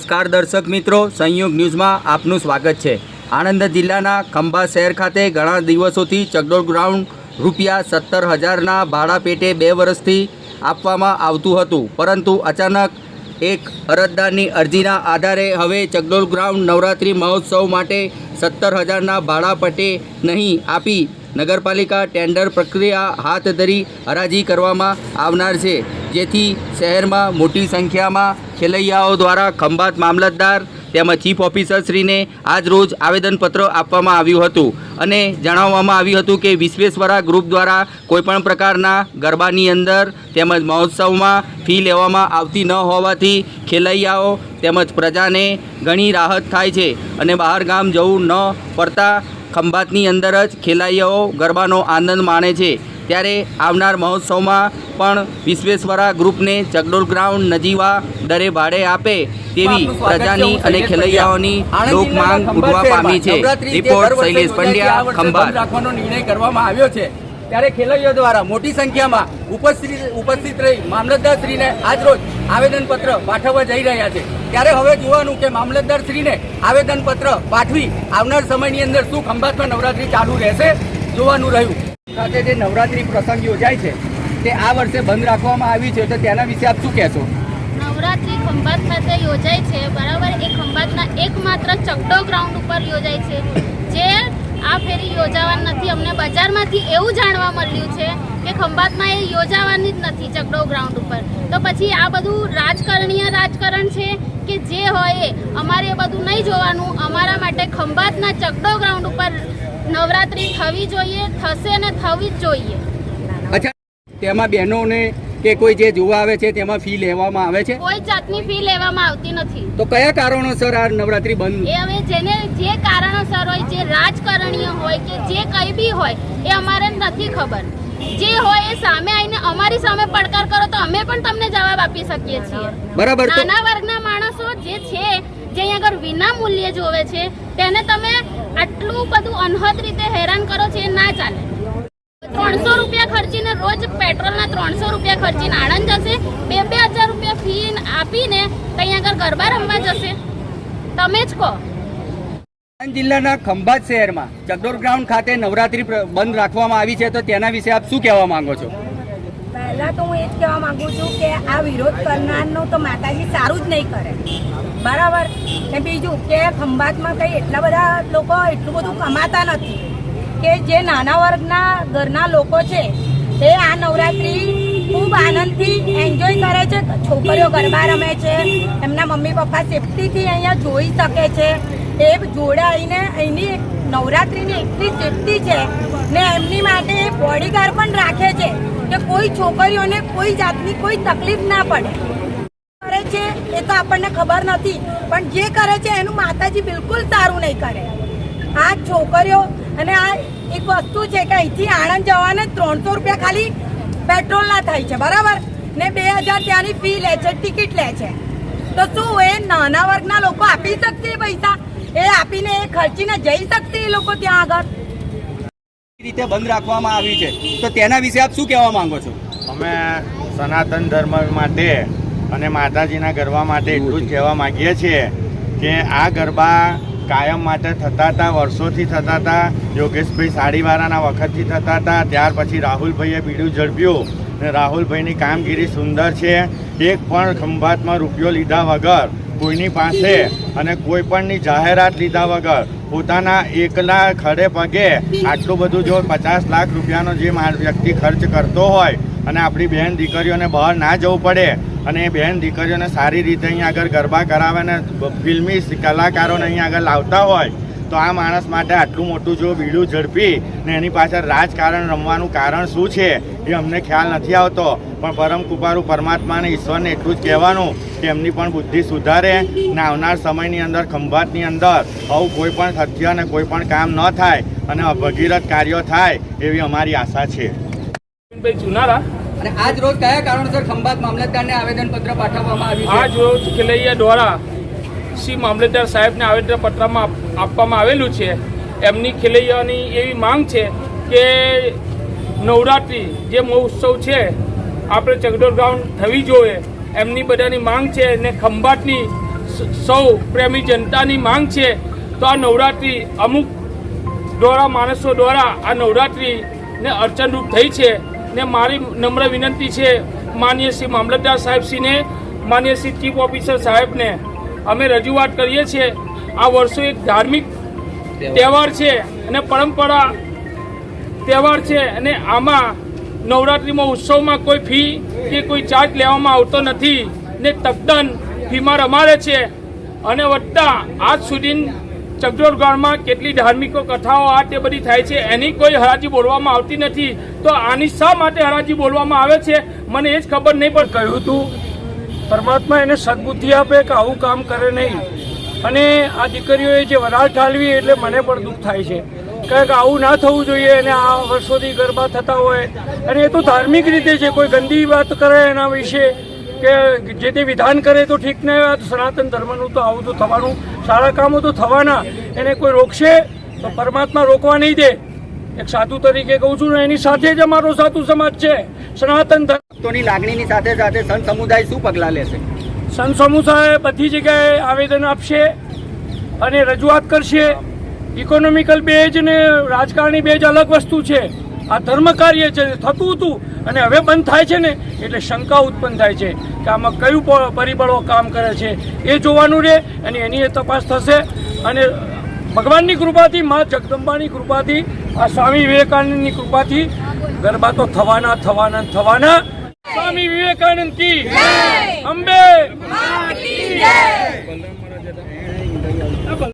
નમસ્કાર દર્શક મિત્રો, સંયુક્ત ન્યૂઝમાં આપનું સ્વાગત છે. આણંદ જિલ્લાના ખંભા શહેર ખાતે ઘણા દિવસોથી ચકડોળ ગ્રાઉન્ડ રૂપિયા સત્તર હજારના ભાડા પેટે બે વર્ષથી આપવામાં આવતું હતું. પરંતુ અચાનક એક અરજદારની અરજીના આધારે હવે ચકડોળ ગ્રાઉન્ડ નવરાત્રિ મહોત્સવ માટે સત્તર હજારના ભાડા પટે નહીં આપી નગરપાલિકા ટેન્ડર પ્રક્રિયા હાથ ધરી હરાજી કરવામાં આવનાર છે. જેથી શહેરમાં મોટી સંખ્યામાં ખેલૈયાઓ દ્વારા ખંભાત મામલતદાર તેમજ ચીફ ઓફિસરશ્રીને આજ રોજ આવેદનપત્ર આપવામાં આવ્યું હતું અને જણાવવામાં આવ્યું હતું કે વિશ્વેશ્વરા ગ્રુપ દ્વારા કોઈપણ પ્રકારના ગરબાની અંદર તેમજ મહોત્સવમાં ફી લેવામાં આવતી ન હોવાથી ખેલૈયાઓ તેમજ પ્રજાને ઘણી રાહત થાય છે અને બહાર ગામ જવું ન પડતા ખંભાતની અંદર જ ખેલૈયાઓ ગરબાનો આનંદ માણે છે. ત્યારે આવનાર મહોત્સવમાં પણ વિશ્વેશ્વરા ગ્રુપને ચગડોલ ગ્રાઉન્ડ નજીવા દરે ભાડે આપે તેવી પ્રજાની અને ખેલૈયાઓની લોક માંગ ઉઠવા પામી છે. રિપોર્ટ શૈલેષ પંડ્યા ખંભાત. રાખવાનો નિર્ણય કરવામાં આવ્યો છે. ત્યારે ખેલૈયાઓ દ્વારા મોટી સંખ્યામાં ઉપસ્થિત ઉપસ્થિત રહી મામલતદારશ્રીને આજરોજ આવેદનપત્ર પાઠવવા જઈ રહ્યા છે. ત્યારે હવે જોવાનું કે મામલતદારશ્રીને આવેદનપત્ર પાઠવી આવનાર સમયની અંદર શું ખંભાતમાં નવરાત્રી ચાલુ રહેશે જોવાનું રહ્યું. ખાતે જે નવરાત્રી પ્રસંગ યોજાય છે, તે આ વર્ષે બંધ રાખવામાં આવી છે, તો તેના વિશે આપ શું કહેશો? નવરાત્રી ખંભાત ખાતે યોજાય છે, બરાબર? એ ખંભાતના એકમાત્ર ચકડો ગ્રાઉન્ડ ઉપર યોજાય છે, જે આ ફેરી યોજાવાની નથી. અમને બજારમાંથી એવું જાણવા મળ્યું છે કે ખંભાતમાં એ યોજાવાની જ નથી ચકડો ગ્રાઉન્ડ ઉપર. તો પછી આ બધું રાજકારણીય રાજકારણ છે કે જે હોય અમારે એ બધું નહીં જોવાનું. અમારા માટે ખંભાતના ચકડો ગ્રાઉન્ડ ઉપર નવરાત્રી થવી જોઈએ, થશે ને થવી જ જોઈએ. અચ્છા, તેમાં બહેનોને કે કોઈ જે જોવા આવે છે તેમાં ફી લેવામાં આવે છે? કોઈ જાતની ફી લેવામાં આવતી નથી. તો કયા કારણોસર આ નવરાત્રી બંધ? એ હવે જેને જે કારણોસર હોય જે રાજકારણીય હોય કે જે કંઈ બી હોય એ અમારે નથી ખબર. જે હોય એ સામે આવીને અમારી સામે પડકાર કરો તો અમે પણ તમને જવાબ આપી શકીએ છીએ. બરાબર નાના વર્ગના માણસો જે છે જે અહીંયા આગળ વિના મૂલ્યે જોવે છે તેને તમે આટલું બધું અનહદ રીતે હેરાન કરો છો એ ના ચાલે. ત્રણસો રૂપિયા ખર્ચીને રોજ પેટ્રોલના ત્રણસો રૂપિયા ખર્ચીને આણંદ જશે. બે બે હજાર રૂપિયા ફી આપીને ત્યાં આગળ ગરબા રમવા જશે. તમે જ કહો. આણંદ જિલ્લાના ખંભાત શહેરમાં ચકડોર ગ્રાઉન્ડ ખાતે નવરાત્રી બંધ રાખવામાં આવી છે તો તેના વિશે આપ શું કહેવા માંગો છો? પહેલા તો હું એ જ કહેવા માંગુ છું કે આ વિરોધ કરનારનો તો માતાજી સારું જ નહીં કરે. બરાબર? ને બીજું કે ખંભાતમાં કંઈ એટલા બધા લોકો એટલું બધું કમાતા નથી. કે જે નાના વર્ગના ઘરના લોકો છે, તે આ નવરાત્રી ખૂબ આનંદથી એન્જોય કરે છે. છોકરીઓ ગરબા રમે છે, એમના મમ્મી પપ્પા સેફટીથી અહીંયા જોઈ શકે છે. એ જોડે આવીને અહીંની નવરાત્રિની એટલી સેફટી છે ને એમની માટે બોડીગાર્ડ પણ રાખે છે કે કોઈ છોકરીઓને કોઈ જાતની કોઈ તકલીફ ના પડે. કરે છે, એ તો આપણને ખબર નથી, પણ જે કરે છે, એનું માતાજી બિલકુલ સારું નહીં કરે. આ છોકરીઓ અને આ એક વસ્તુ છે કે અહીંથી આણંદ જવાને ત્રણસો રૂપિયા ખાલી પેટ્રોલના થાય છે બરાબર? ને બે હજાર ત્યાંની ફી લે છે ટિકિટ લે છે. તો શું એ નાના વર્ગના લોકો આપી શકશે પૈસા? એ આપીને એ ખર્ચીને જઈ શકશે એ લોકો ત્યાં આગળ? રીતે બંધ રાખવામાં આવી છે. તો તેના વિશે આપ શું કહેવા માંગો છો? અમે સનાતન ધર્મ માટે અને માતાજીના ગરબા માટે એટલું જ કહેવા માંગીએ છીએ કે આ ગરબા કાયમ માટે થતા હતા, વર્ષોથી થતા હતા, યોગેશભાઈ સાડીવાળાના વખતથી થતા હતા, ત્યાર પછી રાહુલભાઈએ બીડું ઝડપ્યું ને રાહુલભાઈની કામગીરી સુંદર છે. એક પણ ખંભાતમાં રૂપિયો લીધા વગર કોઈની પાસે અને કોઈ પણની જાહેરાત લીધા વગર પોતાના એકલા ખડે પગે આટલું બધું જો પચાસ લાખ રૂપિયાનો જે વ્યક્તિ ખર્ચ કરતો હોય અને આપણી બહેન દીકરીઓને બહાર ના જવું પડે અને બહેન દીકરીઓને સારી રીતે અહીંયા આગળ ગરબા કરાવે ને ફિલ્મી કલાકારોને અહીંયા આગળ લાવતા હોય, તો આ માણસ માટે આટલું મોટું જો બીડું ઝડપી ને એની પાછળ રાજકારણ રમવાનું કારણ શું છે, એ અમને ખ્યાલ નથી આવતો. પણ પરમ કૃપાળુ પરમાત્માને ઈશ્વરને એટલું જ કહેવાનું કે એમની પણ બુદ્ધિ સુધારે ને આવનાર સમયની અંદર, ખંભાતની અંદર આવું કોઈ પણ સત્ય અને કોઈ પણ કામ ન થાય અને ભગીરથ કાર્યો થાય એવી અમારી આશા છે. ચુનારા અને આજ રોજ કયા કારણોસર ખંભાત મામલતદારને આવેદનપત્ર પાઠવવામાં આવ્યું આજ રોજ ખેલૈયા દ્વારા શ્રી મામલતદાર સાહેબને આવેદનપત્રમાં આપવામાં આવેલું છે. એમની ખેલૈયાની એવી માંગ છે કે નવરાત્રિ જે મહોત્સવ છે, આપણે ચગડોળ ગ્રાઉન્ડ થવી જોઈએ. એમની બધાની માંગ છે ને ખંભાતની સૌ પ્રેમી જનતાની માંગ છે. તો આ નવરાત્રિ અમુક દ્વારા માણસો દ્વારા આ નવરાત્રિને અડચણરૂપ થઈ છે. ને મારી નમ્ર વિનંતી છે માનીય શ્રી મામલતદાર સાહેબશ્રીને માનીય શ્રી ચીફ ઓફિસર સાહેબને અમે રજૂઆત કરીએ છીએ. આ વર્ષો એક ધાર્મિક તહેવાર. છે અને પરંપરા તહેવાર છે અને આમાં નવરાત્રિમાં ઉત્સવમાં કોઈ ફી કે કોઈ ચાર્જ લેવામાં આવતો નથી ને તદ્દન ફીમાં રમાડે છે. અને વત્તા આજ સુધી ગામમાં કેટલી ધાર્મિક કથાઓ આ તે બધી થાય છે, એની કોઈ હરાજી બોલવામાં આવતી નથી. તો આની શા માટે હરાજી બોલવામાં આવે છે? મને એ જ ખબર નહીં, પણ કહ્યું હતું પરમાત્મા એને સદબુદ્ધિ આપે કે આવું કામ કરે નહીં. અને આ દીકરીઓએ જે વરાળ ઠાલવી એટલે મને પણ દુઃખ થાય છે. કારણ કે આવું ના થવું જોઈએ અને આ વર્ષોથી ગરબા થતા હોય. અને એ તો ધાર્મિક રીતે છે, કોઈ ગંદી વાત કરે એના વિશે. કે જે તે વિધાન કરે તો ઠીક ને આ સનાતન ધર્મનું તો આવું તો થવાનું સારા કામો તો થવાના એને કોઈ રોકશે તો પરમાત્મા રોકવા નહીં દે. એક સાધુ તરીકે કહું છું ને એની સાથે જ અમારો સાધુ સમાજ છે. સનાતન ધર્મ ભક્તોની લાગણીની સાથે સાથે સંત સમુદાય શું પગલાં લેશે? સંત સમુદાય બધી જગ્યાએ આવેદન આપશે અને રજૂઆત કરશે. ઇકોનોમિકલ બેજ ને રાજકારણી બેજ અલગ વસ્તુ છે. આ ધર્મ કાર્ય છે થતું હતું અને હવે બંધ થાય છે ને એટલે શંકા ઉત્પન્ન થાય છે. કે આમાં કયું પરિબળો કામ કરે છે એ જોવાનું રહે અને એની એ તપાસ થશે. અને ભગવાનની કૃપાથી મા જગદંબાની કૃપાથી આ સ્વામી વિવેકાનંદની કૃપાથી ગરબા તો થવાના થવાના થવાના. સ્વામી વિવેકાનંદ કી અંબે!